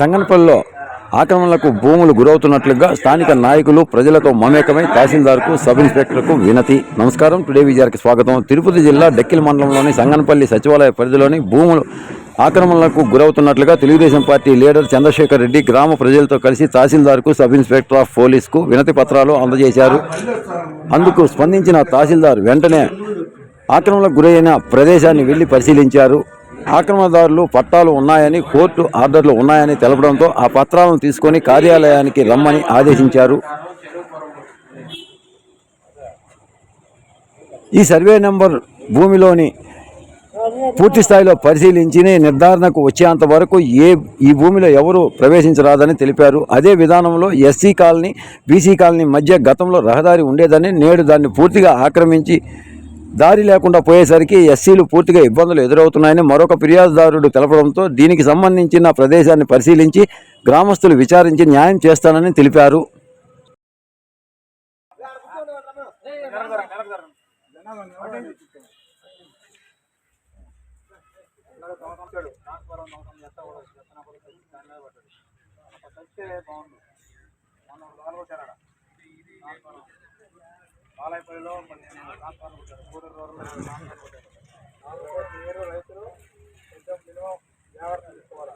సంగనపల్లిలో ఆక్రమణలకు భూములు గురవుతున్నట్లుగా స్థానిక నాయకులు ప్రజలతో మమేకమై తహసీల్దార్కు సబ్ ఇన్స్పెక్టర్కు వినతి. నమస్కారం. టుడే విజయానికి స్వాగతం. తిరుపతి జిల్లా డెక్కిల్ మండలంలోని సంగనపల్లి సచివాలయ పరిధిలోని భూములు ఆక్రమణలకు గురవుతున్నట్లుగా తెలుగుదేశం పార్టీ లీడర్ చంద్రశేఖర్ రెడ్డి గ్రామ ప్రజలతో కలిసి తహసీల్దార్కు సబ్ ఇన్స్పెక్టర్ ఆఫ్ పోలీస్కు వినతి పత్రాలు అందజేశారు. అందుకు స్పందించిన తహసీల్దార్ వెంటనే ఆక్రమణకు గురైన ప్రదేశాన్ని వెళ్ళి పరిశీలించారు. ఆక్రమణదారులు పట్టాలు ఉన్నాయని కోర్టు ఆర్డర్లు ఉన్నాయని తెలపడంతో ఆ పత్రాలను తీసుకొని కార్యాలయానికి రమ్మని ఆదేశించారు. ఈ సర్వే నెంబర్ భూమిలోని పూర్తి స్థాయిలో పరిశీలించి నిర్ధారణకు వచ్చేంత వరకు ఏ ఈ భూమిలో ఎవరు ప్రవేశించరాదని తెలిపారు. అదే విధానంలో ఎస్సీ కాలనీ బీసీ కాలనీ మధ్య గతంలో రహదారి ఉండేదని నేడు దాన్ని పూర్తిగా ఆక్రమించి దారి లేకుండా పోయేసరికి ఎస్సీలు పూర్తిగా ఇబ్బందులు ఎదురవుతున్నాయని మరొక ఫిర్యాదుదారుడు తెలపడంతో దీనికి సంబంధించిన ప్రదేశాన్ని పరిశీలించి గ్రామస్తులు విచారించి న్యాయం చేస్తానని తెలిపారు. బాలాయపల్లిలో ట్రాన్స్ఫార్మర్ కొట్టారు మూడు రోజులు ట్రాన్స్ఫార్మర్ ఉంటారు మీరు రైతులు కొంచెం మినిమం జాగ్రత్త తీసుకోవాలి?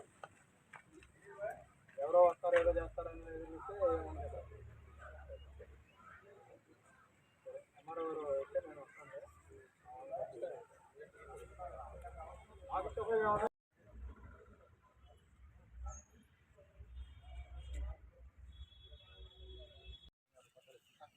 ఎవరో వస్తారు ఏదో చేస్తారని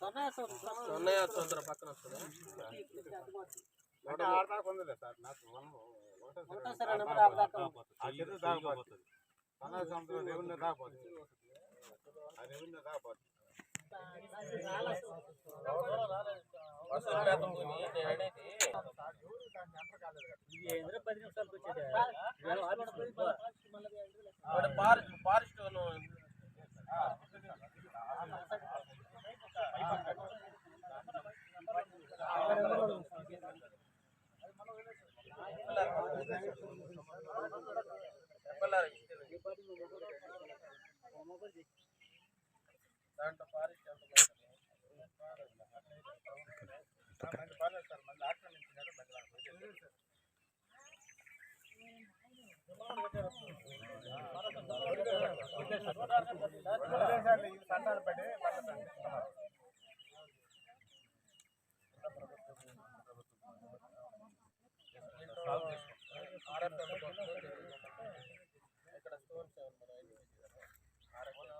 సొన్నయ్య సొంత పక్కన వస్తుందా. అంటే ఆడదాకా ఉందిలే సార్. నాకు వన్ ఒకటే ఆ చెరువు దాకపోతుంది మన సముద్రం రెవెన్యూ దాకపోతుంది ఆ రెవెన్యూ దాకపోతుంది వసంత భూమి నేను అనేది వాడు ఫారెస్ట్ ఫారెస్ట్ ఇక్కడ స్టోర్ చేయాలి మంచి పర్లేదు సార్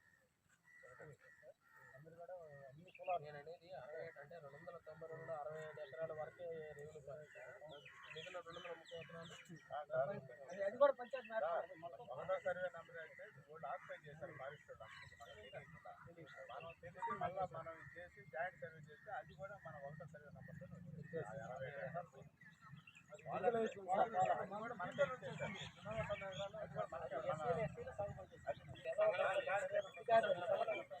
నేను అనేది అరవై ఏడు అంటే రెండు వందల తొంభై రెండు అరవై ఏడు ఎకరాల వరకే ఫారెస్ట్ మిగిలిన రెండు వందల ముప్పై ఎకరాలు అది కూడా పంచాయతీ ఒకటో సర్వే నెంబర్ అయితే ఓల్డ్ ఆక్యుపై చేశారు ఫారెస్ట్ మనం తెలిసి మళ్ళీ మనం చేసి జాయింట్ సర్వే చేస్తే అది కూడా మన ఒకటో సర్వే నెంబర్తో సరే ఆ రికార్డు నేను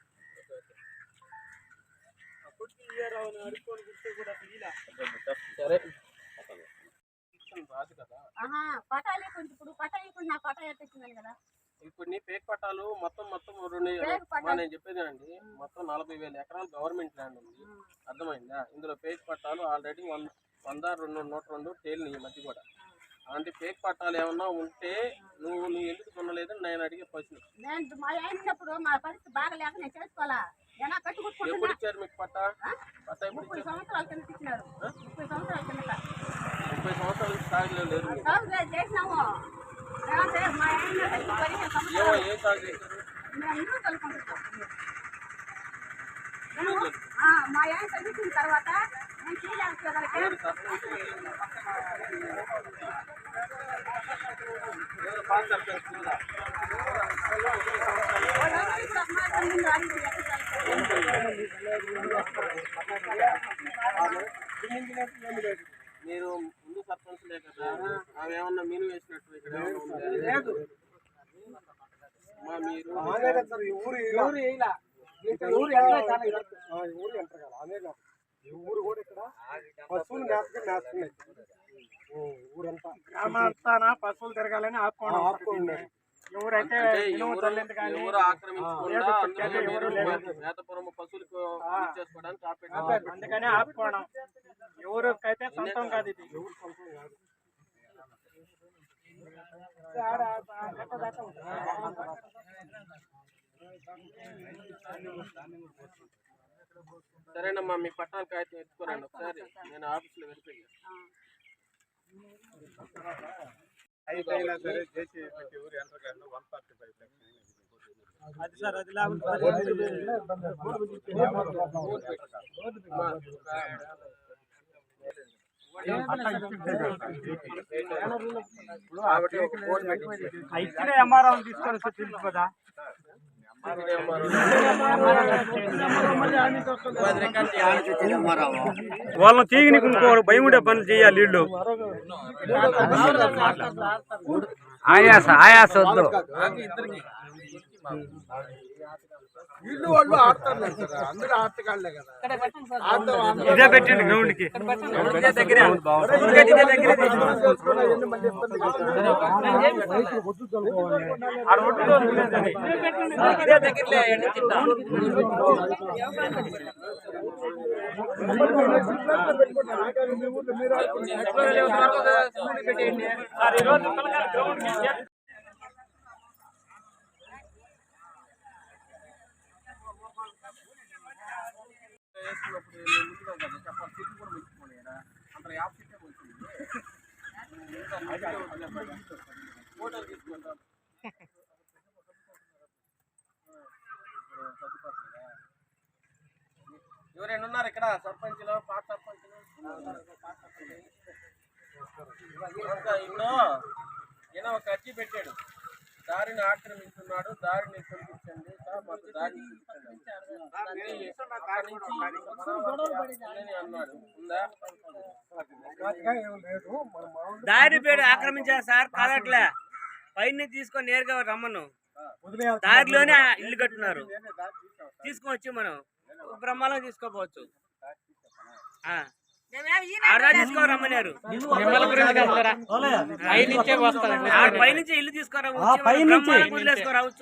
ఇప్పుడు పటాలు పేక్ పట్టాలు మొత్తం మొత్తం రెండు నేను చెప్పేది అండి మొత్తం నలభై వేల ఎకరాలు గవర్నమెంట్ ల్యాండ్ ఉంది. అర్థమైందా? ఇందులో పేక్ పట్టాలు ఆల్రెడీ వంద వంద రెండు నూట రెండు టేల్ మధ్య కూడా. అలాంటి పేక్ పట్టాలు ఏమన్నా ఉంటే నువ్వు నువ్వు ఎందుకు కొనలేదని నేను అడిగే క్వశ్చన్ నేను మా అయినప్పుడు మా పరిస్థితి బాగలేక నేను చేసుకోవాలా? ఎప్పుడు ఇచ్చారు మీకు పట్ట? ముప్పై సంవత్సరాల కింద ఇచ్చినారు. ముప్పై సంవత్సరాల ముప్పై సాగులో లేరు చేసినాము. ఏమో ఏం సాగు చేశారు మా ఆయన చదివించిన తర్వాత నేను చేయలేకపోయేదానికి మీరు ముందు సర్పంచ్లే కదా. అవి ఏమన్నా మీను వేసినట్టు ఇక్కడ? లేదు. మా మీరు కదా ఊరు ఇలా- ఊరు ఈ ఊరు ఎంటర్ అదే కాదు. ఈ ఊరు కూడా ఇక్కడ పశువులు మేస్తున్నాయి ఊరంతా గ్రామాంతాన పశువులు తిరగాలని ఆపుకోవడం ఆపుకోండి. ఎవరైతే అందుకనే ఆపుకోవడం. ఎవరికైతే సొంతం కాదు. ఇది. సరేనమ్మా మీ పట్టాల కాగితం ఎత్తుకోరండి ఒకసారి. నేను ఆఫీస్లో వెరిఫై ఇలా సరే చేసి ప్రతి ఊరు ఎంటర్ కాదు వన్ ఫార్టీ ఫైవ్ అది సార్. అది లేకుండా ఇచ్చిన ఎంఆర్ఓ తీసుకొని తెలుసు కదా వాళ్ళని తీగిని ఇంకో భయం ఉండే పనులు చేయాలి వీళ్ళు. ఆయాస ఆయాస వద్దు వీళ్ళు వాళ్ళు ఆడతారు అందరూ ఆటగాళ్ళే కదా. ఇదే పెట్టండి గ్రౌండ్కి ఆడ ఎవరైనా ఉన్నారు ఇక్కడ? సర్పంచ్లో పాత సర్పంచ్లు? ఇంకా ఇప్పుడు ఈయన ఒక అర్జీ పెట్టాడు. దారిని ఆక్రమిస్తున్నాడు దారిని తొలగించండి. మాకు దారిని చూపించండి అన్నాడు ఉందా దారి పేరు ఆక్రమించారు సార్ కాదట్లే. పైన తీసుకొని నేరుగా రమ్మను. దారిలోనే ఇల్లు కట్టున్నారు. తీసుకొని వచ్చి మనం బ్రహ్మలో తీసుకోపోవచ్చు. ఆ. ఆడ తీసుకో రమ్మన్నారు ఆడ పైనుంచి ఇల్లు తీసుకోరా? బ్రహ్మాలకు వదిలేసుకోరావచ్చు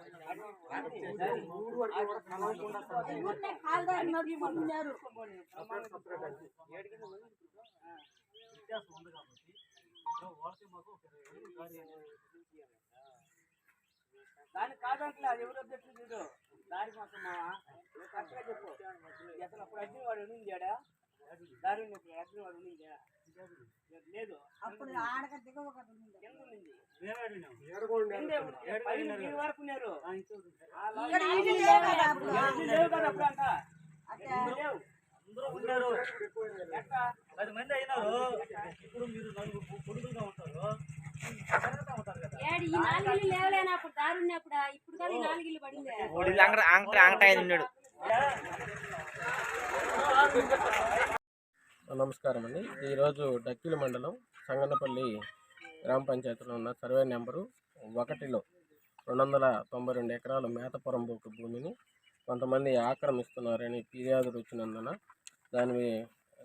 ఏంది మళ్ళా కాలు దారి నడుచుకుంటున్నారు దాని కాదంటే అది ఎవరు చెట్లు చూడు. దారి కోసం కరెక్ట్గా చెప్పు. అసలు అప్పుడు అగ్ని వాడు ఉండిందాడా దారి ఉన్నప్పుడు అగ్ని వాడు ఉండిందా లేదు అప్పుడు ఆడక ఉంది. వరకు ఉన్నారు పది మంది అయినారు ఇప్పుడు మీరు నలుగురు కొడుకులుగా ఉంటారు లేవలేనప్పుడు దారి ఉన్నప్పుడు ఇప్పుడు కదా ఈ నాలుగిల్లు పడింది ఉన్నాడు నమస్కారం అండి ఈరోజు డక్కిలి మండలం సంగనపల్లి గ్రామ పంచాయతీలో ఉన్న సర్వే నెంబరు ఒకటిలో రెండు వందల తొంభై రెండు ఎకరాల మేతపురం బొక్కు భూమిని కొంతమంది ఆక్రమిస్తున్నారని ఫిర్యాదులు వచ్చినందున దాని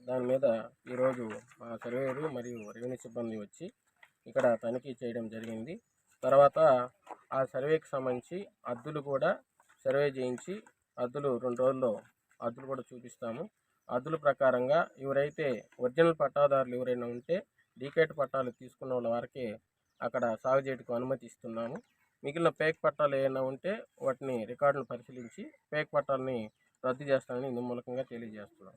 దాని మీద ఈరోజు మా సర్వేయరు మరియు రెవెన్యూ సిబ్బంది వచ్చి ఇక్కడ తనిఖీ చేయడం జరిగింది. తర్వాత ఆ సర్వేకి సంబంధించి అద్దులు కూడా సర్వే చేయించి అద్దులు రెండు రోజుల్లో అద్దులు కూడా చూపిస్తాము. అదుల ప్రకారంగా ఎవరైతే ఒరిజినల్ పట్టాదారులు ఎవరైనా ఉంటే డీకేట్ పట్టాలు తీసుకున్న వాళ్ళ వారికి అక్కడ సాగు చేయటకు అనుమతి ఇస్తున్నాము మిగిలిన పేక్ పట్టాలు ఏమైనా ఉంటే వాటిని రికార్డులు పరిశీలించి పేక్ పట్టాలని రద్దు చేస్తానని ఇందు మూలకంగా తెలియజేస్తున్నాం.